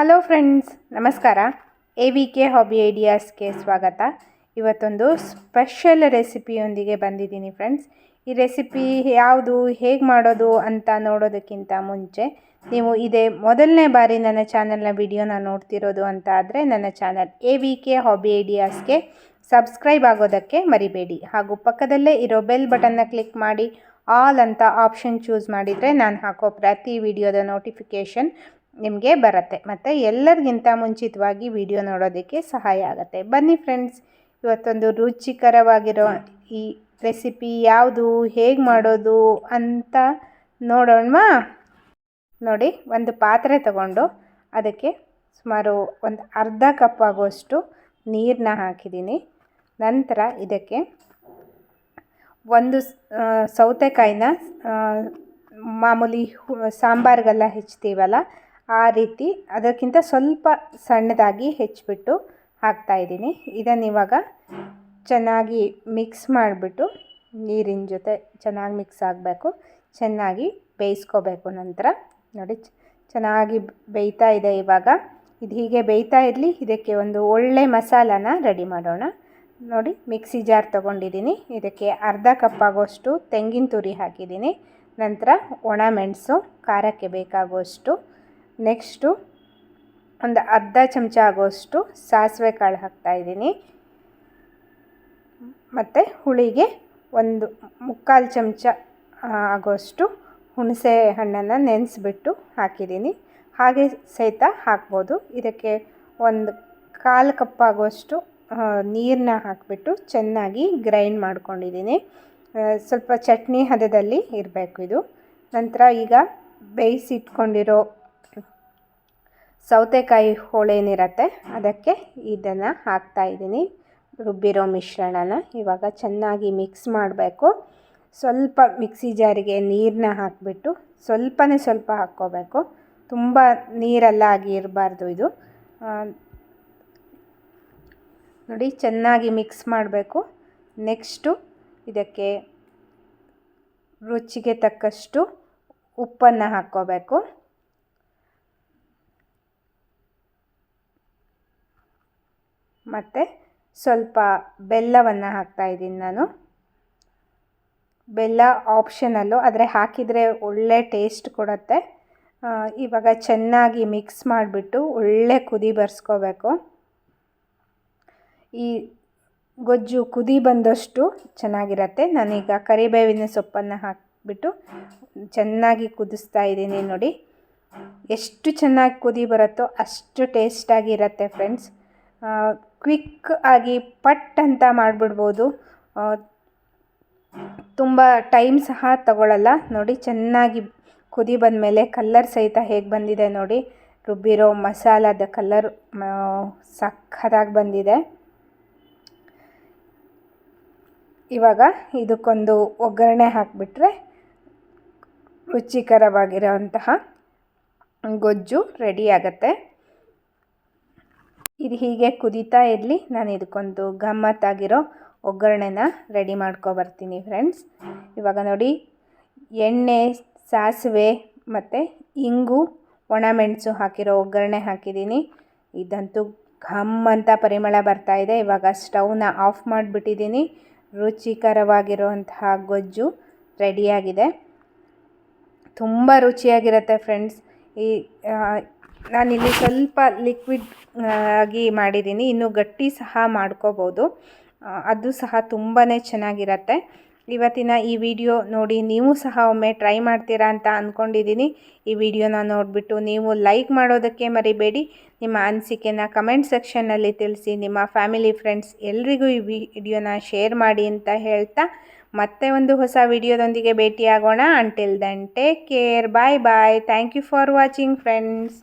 Hello friends ನಮಸ್ಕಾರ. A V K hobby ಐಡಿಯಾಸ್ಗೆ ಸ್ವಾಗತ. ಇವತ್ತೊಂದು ಸ್ಪೆಷಲ್ ರೆಸಿಪಿಯೊಂದಿಗೆ ಬಂದಿದ್ದೀನಿ ಫ್ರೆಂಡ್ಸ್ ಈ ರೆಸಿಪಿ ಯಾವುದು, ಹೇಗೆ ಮಾಡೋದು ಅಂತ ನೋಡೋದಕ್ಕಿಂತ ಮುಂಚೆ ನೀವು ಇದೇ ಮೊದಲನೇ ಬಾರಿ ನನ್ನ ಚಾನಲ್ನ ವಿಡಿಯೋನ ನೋಡ್ತಿರೋದು ಅಂತ ಆದರೆ ನನ್ನ channel A V K hobby ಐಡಿಯಾಸ್ಗೆ subscribe ಆಗೋದಕ್ಕೆ ಮರಿಬೇಡಿ. ಹಾಗೂ ಪಕ್ಕದಲ್ಲೇ ಇರೋ ಬೆಲ್ ಬಟನ್ನ ಕ್ಲಿಕ್ ಮಾಡಿ ಆಲ್ ಅಂತ ಆಪ್ಷನ್ ಚೂಸ್ ಮಾಡಿದರೆ ನಾನು ಹಾಕೋ ಪ್ರತಿ ವಿಡಿಯೋದ ನೋಟಿಫಿಕೇಷನ್ ನಿಮಗೆ ಬರುತ್ತೆ. ಮತ್ತು ಎಲ್ಲರಿಗಿಂತ ಮುಂಚಿತವಾಗಿ ವಿಡಿಯೋ ನೋಡೋದಕ್ಕೆ ಸಹಾಯ ಆಗುತ್ತೆ. ಬನ್ನಿ ಫ್ರೆಂಡ್ಸ್ ಇವತ್ತೊಂದು ರುಚಿಕರವಾಗಿರೋ ಈ ರೆಸಿಪಿ ಯಾವುದು ಹೇಗೆ ಮಾಡೋದು ಅಂತ ನೋಡೋಣವಾ? ನೋಡಿ ಒಂದು ಪಾತ್ರೆ ತಗೊಂಡು ಅದಕ್ಕೆ ಸುಮಾರು ಒಂದು ಅರ್ಧ ಕಪ್ ಆಗುವಷ್ಟು ನೀರನ್ನ ಹಾಕಿದ್ದೀನಿ. ನಂತರ ಇದಕ್ಕೆ ಒಂದು ಸೌತೆಕಾಯಿನ ಮಾಮೂಲಿ ಸಾಂಬಾರ್ಗೆಲ್ಲ ಹೆಚ್ಚುತ್ತೀವಲ್ಲ ಆ ರೀತಿ ಅದಕ್ಕಿಂತ ಸ್ವಲ್ಪ ಸಣ್ಣದಾಗಿ ಹೆಚ್ಚಿಬಿಟ್ಟು ಹಾಕ್ತಾಯಿದ್ದೀನಿ ಇದನ್ನು ಇವಾಗ ಚೆನ್ನಾಗಿ ಮಿಕ್ಸ್ ಮಾಡಿಬಿಟ್ಟು ನೀರಿನ ಜೊತೆ ಚೆನ್ನಾಗಿ ಮಿಕ್ಸ್ ಆಗಬೇಕು. ಚೆನ್ನಾಗಿ ಬೇಯಿಸ್ಕೋಬೇಕು ನಂತರ. ನೋಡಿ ಚೆನ್ನಾಗಿ ಬೇಯ್ತಾ ಇದೆ ಇವಾಗ. ಇದು ಹೀಗೆ ಬೇಯ್ತಾ ಇರಲಿ, ಇದಕ್ಕೆ ಒಂದು ಒಳ್ಳೆ ಮಸಾಲಾನ ರೆಡಿ ಮಾಡೋಣ. ನೋಡಿ, ಮಿಕ್ಸಿ ಜಾರ್ ತೊಗೊಂಡಿದ್ದೀನಿ. ಇದಕ್ಕೆ ಅರ್ಧ ಕಪ್ ಆಗೋಷ್ಟು ತೆಂಗಿನ ತುರಿ ಹಾಕಿದ್ದೀನಿ. ನಂತರ ಒಣ ಮೆಣಸು, ಖಾರಕ್ಕೆ ಬೇಕಾಗುವಷ್ಟು ನೆಕ್ಸ್ಟು ಒಂದು ಅರ್ಧ ಚಮಚ ಆಗೋಷ್ಟು ಸಾಸಿವೆ ಕಾಳು ಹಾಕ್ತಾಯಿದ್ದೀನಿ ಮತ್ತು ಹುಳಿಗೆ ಒಂದು ಮುಕ್ಕಾಲು ಚಮಚ ಆಗೋಷ್ಟು ಹುಣಸೆ ಹಣ್ಣನ್ನು ನೆನೆಸ್ಬಿಟ್ಟು ಹಾಕಿದ್ದೀನಿ. ಹಾಗೆ ಸಹಿತ ಹಾಕ್ಬೋದು. ಇದಕ್ಕೆ ಒಂದು ಕಾಲು ಕಪ್ ಆಗುವಷ್ಟು ನೀರನ್ನ ಹಾಕಿಬಿಟ್ಟು ಚೆನ್ನಾಗಿ ಗ್ರೈಂಡ್ ಮಾಡ್ಕೊಂಡಿದ್ದೀನಿ. ಸ್ವಲ್ಪ ಚಟ್ನಿ ಹದದಲ್ಲಿ ಇರಬೇಕು ಇದು. ನಂತರ ಈಗ ಬೇಯಿಸಿಟ್ಕೊಂಡಿರೋ ಸೌತೆಕಾಯಿ ಹೋಳೇನಿರತ್ತೆ ಅದಕ್ಕೆ ಇದನ್ನು ಹಾಕ್ತಾಯಿದ್ದೀನಿ ರುಬ್ಬಿರೋ ಮಿಶ್ರಣನ ಇವಾಗ ಚೆನ್ನಾಗಿ ಮಿಕ್ಸ್ ಮಾಡಬೇಕು. ಸ್ವಲ್ಪ ಮಿಕ್ಸಿ ಜಾರಿಗೆ ನೀರನ್ನ ಹಾಕಿಬಿಟ್ಟು ಸ್ವಲ್ಪನೇ ಸ್ವಲ್ಪ ಹಾಕ್ಕೋಬೇಕು. ತುಂಬ ನೀರೆಲ್ಲ ಆಗಿರಬಾರ್ದು ಇದು. ನೋಡಿ ಚೆನ್ನಾಗಿ ಮಿಕ್ಸ್ ಮಾಡಬೇಕು. ನೆಕ್ಸ್ಟು ಇದಕ್ಕೆ ರುಚಿಗೆ ತಕ್ಕಷ್ಟು ಉಪ್ಪನ್ನು ಹಾಕ್ಕೋಬೇಕು. ಮತ್ತು ಸ್ವಲ್ಪ ಬೆಲ್ಲವನ್ನು ಹಾಕ್ತಾಯಿದ್ದೀನಿ ನಾನು. ಬೆಲ್ಲ ಆಪ್ಷನಲ್ಲು ಆದರೆ ಹಾಕಿದರೆ ಒಳ್ಳೆ ಟೇಸ್ಟ್ ಕೊಡುತ್ತೆ. ಇವಾಗ ಚೆನ್ನಾಗಿ ಮಿಕ್ಸ್ ಮಾಡಿಬಿಟ್ಟು ಒಳ್ಳೆ ಕುದಿ ಬರ್ಸ್ಕೋಬೇಕು. ಈ ಗೊಜ್ಜು ಕುದಿ ಬಂದಷ್ಟು ಚೆನ್ನಾಗಿರತ್ತೆ. ನಾನೀಗ ಕರಿಬೇವಿನ ಸೊಪ್ಪನ್ನು ಹಾಕಿಬಿಟ್ಟು ಚೆನ್ನಾಗಿ ಕುದಿಸ್ತಾ ಇದ್ದೀನಿ ನೋಡಿ. ಎಷ್ಟು ಚೆನ್ನಾಗಿ ಕುದಿ ಬರುತ್ತೋ ಅಷ್ಟು ಟೇಸ್ಟಾಗಿರತ್ತೆ ಫ್ರೆಂಡ್ಸ್ ಕ್ವಿಕ್ ಆಗಿ ಪಟ್ ಅಂತ ಮಾಡಿಬಿಡ್ಬೋದು. ತುಂಬ ಟೈಮ್ ಸಹ ತಗೊಳ್ಳಲ್ಲ ನೋಡಿ, ಚೆನ್ನಾಗಿ ಕುದಿ ಬಂದಮೇಲೆ ಕಲ್ಲರ್ ಸಹಿತ ಹೇಗೆ ಬಂದಿದೆ ನೋಡಿ. ರುಬ್ಬಿರೋ ಮಸಾಲದ ಕಲ್ಲರ್ ಸಖತ್ತಾಗಿ ಬಂದಿದೆ. ಇವಾಗ ಇದಕ್ಕೊಂದು ಒಗ್ಗರಣೆ ಹಾಕಿಬಿಟ್ರೆ ರುಚಿಕರವಾಗಿರೋಂತಹ ಗೊಜ್ಜು ರೆಡಿ ಆಗುತ್ತೆ. ಇದು ಹೀಗೆ ಕುದೀತಾ ಇರಲಿ. ನಾನು ಇದಕ್ಕೊಂದು ಗಮ್ಮತ್ತಾಗಿರೋ ಒಗ್ಗರಣೆನ ರೆಡಿ ಮಾಡ್ಕೊಬರ್ತೀನಿ ಫ್ರೆಂಡ್ಸ್ ಇವಾಗ ನೋಡಿ, ಎಣ್ಣೆ, ಸಾಸಿವೆ ಮತ್ತು ಇಂಗು ಒಣಮೆಣಸು ಹಾಕಿರೋ ಒಗ್ಗರಣೆ ಹಾಕಿದ್ದೀನಿ. ಇದಂತೂ ಘಮ್ ಅಂತ ಪರಿಮಳ ಬರ್ತಾ ಇದೆ. ಇವಾಗ ಸ್ಟವ್ನ ಆಫ್ ಮಾಡಿಬಿಟ್ಟಿದ್ದೀನಿ. ರುಚಿಕರವಾಗಿರುವಂತಹ ಗೊಜ್ಜು ರೆಡಿಯಾಗಿದೆ ತುಂಬ ರುಚಿಯಾಗಿರುತ್ತೆ ಫ್ರೆಂಡ್ಸ್ ಈ ನಾನಿಲ್ಲಿ ಸ್ವಲ್ಪ ಲಿಕ್ವಿಡ್ ಆಗಿ ಮಾಡಿದ್ದೀನಿ. ಇನ್ನು ಗಟ್ಟಿ ಸಹ ಮಾಡ್ಕೋಬೋದು. ಅದು ಸಹ ತುಂಬಾ ಚೆನ್ನಾಗಿರತ್ತೆ. ಇವತ್ತಿನ ಈ ವಿಡಿಯೋ ನೋಡಿ ನೀವು ಸಹ ಒಮ್ಮೆ ಟ್ರೈ ಮಾಡ್ತೀರಾ ಅಂತ ಅಂದ್ಕೊಂಡಿದ್ದೀನಿ ಈ ವಿಡಿಯೋನ ನೋಡಿಬಿಟ್ಟು ನೀವು ಲೈಕ್ ಮಾಡೋದಕ್ಕೆ ಮರಿಬೇಡಿ. ನಿಮ್ಮ ಅನಿಸಿಕೆನ ಕಮೆಂಟ್ ಸೆಕ್ಷನ್ನಲ್ಲಿ ತಿಳಿಸಿ. ನಿಮ್ಮ ಫ್ಯಾಮಿಲಿ, ಫ್ರೆಂಡ್ಸ್ ಎಲ್ರಿಗೂ ಈ ವಿಡಿಯೋನ ಶೇರ್ ಮಾಡಿ ಅಂತ ಹೇಳ್ತಾ ಮತ್ತೆ ಒಂದು ಹೊಸ ವಿಡಿಯೋದೊಂದಿಗೆ ಭೇಟಿಯಾಗೋಣ. Until then take care bye bye thank you for watching friends